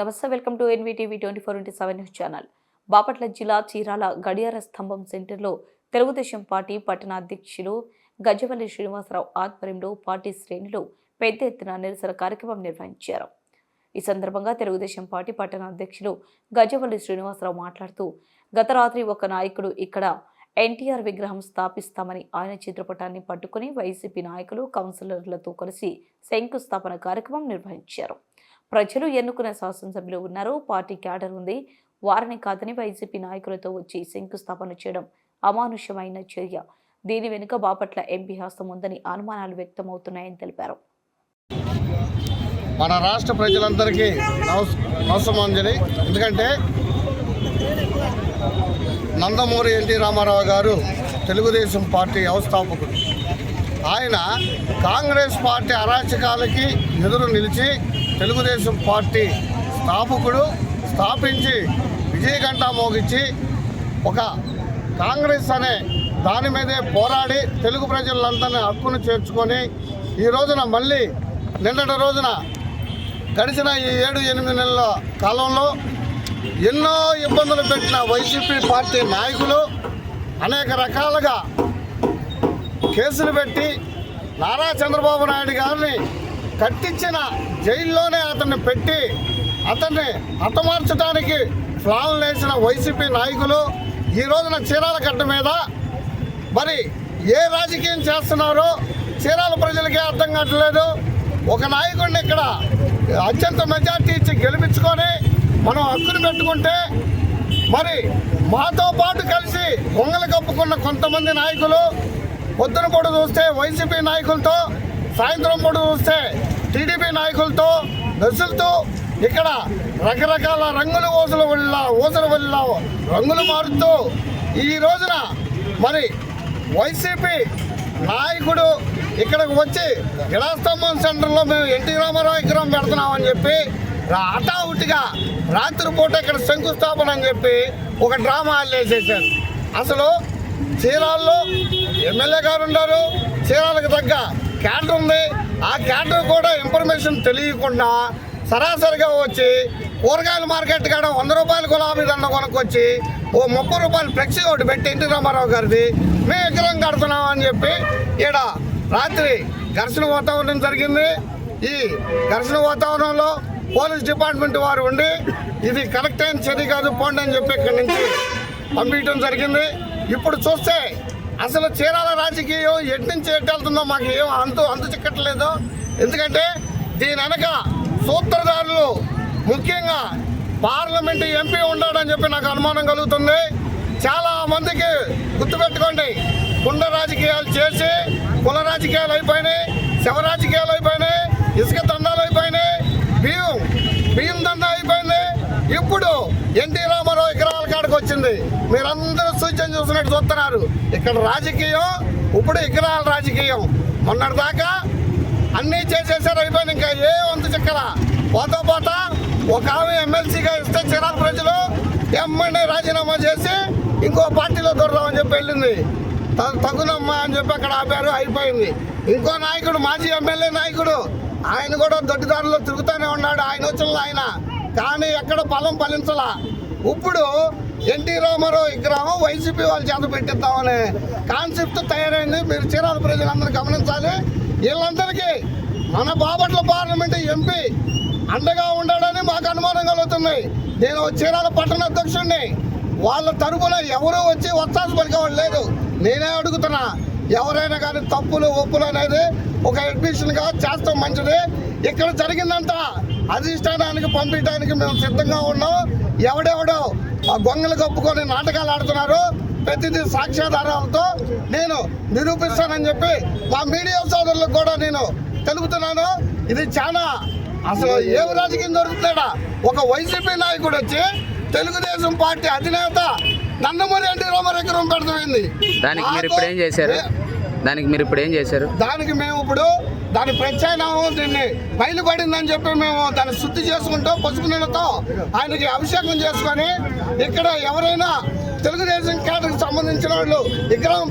నమస్తే welcome to NVTV twenty four into seven news channel. Bapatla జిల్లా చీరాల గడియార స్తంభం సెంటర్లో తెలుగుదేశం పార్టీ పట్టణ అధ్యక్షులు గజవల్లి శ్రీనివాసరావు ఆధ్వర్యంలో పార్టీ శ్రేణులు పెద్ద ఎత్తున నిరసన కార్యక్రమం నిర్వహించారు. ఈ సందర్భంగా తెలుగుదేశం పార్టీ పట్టణ అధ్యక్షులు గజవల్లి శ్రీనివాసరావు మాట్లాడుతూ గత రాత్రి ఒక నాయకుడు ఇక్కడ ఎన్టీఆర్ విగ్రహం స్థాపిస్తామని ఆయన చిత్రపటాన్ని పట్టుకుని వైసీపీ నాయకులు కౌన్సిలర్లతో కలిసి శంకుస్థాపన కార్యక్రమం నిర్వహించారు. ప్రజలు ఎన్నుకున్న శాసనసభ్యులు ఉన్నారు. పార్టీ క్యాడర్ ఉంది. వారిని కాదని వైసీపీ నాయకులతో వచ్చి శంకుస్థాపన చేయడం అమానుష్యమైన చర్య. దీని వెనుక బాపట్ల ఎంపీ హస్తం ఉందని అనుమానాలు వ్యక్తమవుతున్నాయని తెలిపారు. మన రాష్ట్ర ప్రజలందరికీ నమస్ ఎందుకంటే నందమూరి ఎన్టీ రామారావు గారు తెలుగుదేశం పార్టీ వ్యవస్థాపకుడు ఆయన కాంగ్రెస్ పార్టీ అరాచకాలకి ఎదురు నిలిచి తెలుగుదేశం పార్టీ స్థాపకుడు స్థాపించి విజయగంట మోగించి ఒక కాంగ్రెస్ అనే దాని మీదే పోరాడి తెలుగు ప్రజలందరినీ హక్కును చేర్చుకొని ఈ రోజున మళ్ళీ నిన్నటి రోజున గడిచిన ఈ ఏడు ఎనిమిది నెలల కాలంలో ఎన్నో ఇబ్బందులు పెట్టిన వైసీపీ పార్టీ నాయకులు అనేక రకాలుగా కేసులు పెట్టి నారా చంద్రబాబు నాయుడు గారిని కట్టించిన జైల్లోనే అతన్ని పెట్టి అతన్ని హతమార్చడానికి ప్లాన్ వేసిన వైసీపీ నాయకులు ఈ రోజున చీరాల కట్ట మీద. మరి ఏ రాజకీయం చేస్తున్నారో చీరాల ప్రజలకే అర్థం కావట్లేదు. ఒక నాయకుడిని ఇక్కడ అత్యంత మెజార్టీ ఇచ్చి గెలిపించుకొని మనం హక్కును పెట్టుకుంటే మరి మాతో పాటు కలిసి కొంగలు కప్పుకున్న కొంతమంది నాయకులు పొద్దున పూట చూస్తే వైసీపీ నాయకులతో సాయంత్రం పూట చూస్తే టీడీపీ నాయకులతో బస్సులతో ఇక్కడ రకరకాల రంగుల ఊసల వల్ల ఊసల వల్ల రంగులు మారుతూ ఈ రోజున మరి వైసీపీ నాయకుడు ఇక్కడికి వచ్చి గిడాస్తంభం సెంటర్లో మేము ఎన్టీ రామారావు విగ్రహం పెడుతున్నామని చెప్పి హఠాహుటిగా రాత్రిపూట ఇక్కడ శంకుస్థాపన అని చెప్పి ఒక డ్రామా వేసేసారు అసలు చీరాల్లో ఎమ్మెల్యే గారు ఉన్నారు. చీరాలకు తగ్గ క్యాడర్ ఉంది. ఆ క్యాటర్ కూడా ఇన్ఫర్మేషన్ తెలియకుండా సరాసరిగా వచ్చి కూరగాయల మార్కెట్ కాడ వంద రూపాయలు గులాబీ దండ కొనుక్కొచ్చి ఓ ముప్పై రూపాయలు ఫ్లెక్సీ ఒకటి పెట్టి ఎన్టీ రామారావు గారిది మేము విగ్రహం కడుతున్నాం అని చెప్పి ఈడ రాత్రి ఘర్షణ వాతావరణం జరిగింది. ఈ ఘర్షణ వాతావరణంలో పోలీస్ డిపార్ట్మెంట్ వారు ఉండి ఇది కరెక్ట్ అయిన చర్య కాదు పోండి అని చెప్పి ఇక్కడి నుంచి పంపించడం జరిగింది. ఇప్పుడు చూస్తే అసలు చీరాల రాజకీయం ఎటు నుంచి ఎట్టెళ్తుందో మాకు ఏం అంతు అంతు చిక్కట్లేదు. ఎందుకంటే దీని వెనక సూత్రధారులు ముఖ్యంగా పార్లమెంటు ఎంపీ ఉన్నాడని చెప్పి నాకు అనుమానం కలుగుతుంది. చాలా మందికి గుర్తుపెట్టుకోండి కుండ రాజకీయాలు చేసి కుల రాజకీయాలు అయిపోయినాయి శవ రాజకీయాలు అయిపోయినాయి ఇసుక దండాలు అయిపోయినాయి బియ్యం బియ్యం దండ అయిపోయింది. ఇప్పుడు ఎన్టీ రామారావు విగ్రహాల మీరందరూ సూచన చూసినట్టు చూస్తున్నారు. ఇక్కడ రాజకీయం ఇప్పుడు విగ్రహాల రాజకీయం. మొన్నటిదాకా అన్నీ చేసేసారు అయిపోయింది. ఇంకా ఏ వంతు చిక్కల? పోతా పోతా ఒక ఆమె ఎమ్మెల్సీగా ఇస్తే చిరాకు ప్రజలు ఎమ్మెల్యే రాజీనామా చేసి ఇంకో పార్టీలో దొరదామని చెప్పి వెళ్ళింది. తగునమ్మా అని చెప్పి అక్కడ ఆపారు అయిపోయింది. ఇంకో నాయకుడు మాజీ ఎమ్మెల్యే నాయకుడు ఆయన కూడా దొడ్డిదారులో తిరుగుతూనే ఉన్నాడు. ఆయన వచ్చిన ఆయన. కానీ ఎక్కడ ఫలం ఫలించలా? ఇప్పుడు ఎన్టీ రామారావు విగ్రహం వైసీపీ వాళ్ళు చేత పెట్టిద్దామనే కాన్సెప్ట్ తయారైంది. మీరు చీరాల ప్రజలందరూ గమనించాలి. వీళ్ళందరికీ మన బాపట్ల పార్లమెంట్ ఎంపీ అండగా ఉండాలని మాకు అనుమానం కలుగుతుంది. నేను చీరాల పట్టణ అధ్యక్షుడిని. వాళ్ళ తరపున ఎవరూ వచ్చి వచ్చాల్సి పలికేవాళ్ళు లేదు. నేనే అడుగుతున్నా ఎవరైనా కానీ తప్పులు ఒప్పులు అనేది ఒక అడ్మిషన్గా చేస్తాం మంచిది. ఇక్కడ జరిగిందంతా అధిష్టానానికి పంపించడానికి మేము సిద్ధంగా ఉన్నాం. ఎవడెవడో ఆ గొంగలు కప్పుకొని నాటకాలు ఆడుతున్నారు. ప్రతిదీ సాక్ష్యాధారాలతో నేను నిరూపిస్తానని చెప్పి మా మీడియా సోదరులకు కూడా నేను తెలుపుతున్నాను. ఇది చాలా అసలు ఏం రాజకీయం దొరుకుతాడా ఒక వైసీపీ నాయకుడు వచ్చి తెలుగుదేశం పార్టీ అధినేత నందమూరి ఎన్టీ రామారావు పెడుతుంది దానికి మీరు ఇప్పుడు ఏం చేశారు? దానికి మీరు ఇప్పుడు ఏం చేశారు? దానికి మేము ఇప్పుడు దాని ప్రత్యామ్నాయం దీన్ని బయలు పడిందని చెప్పి మేము దాన్ని శుద్ధి చేసుకుంటూ పసుపు నీళ్ళతో ఆయనకి అభిషేకం చేసుకొని ఇక్కడ ఎవరైనా తెలుగుదేశం కేటర్కి సంబంధించిన వాళ్ళు విగ్రహం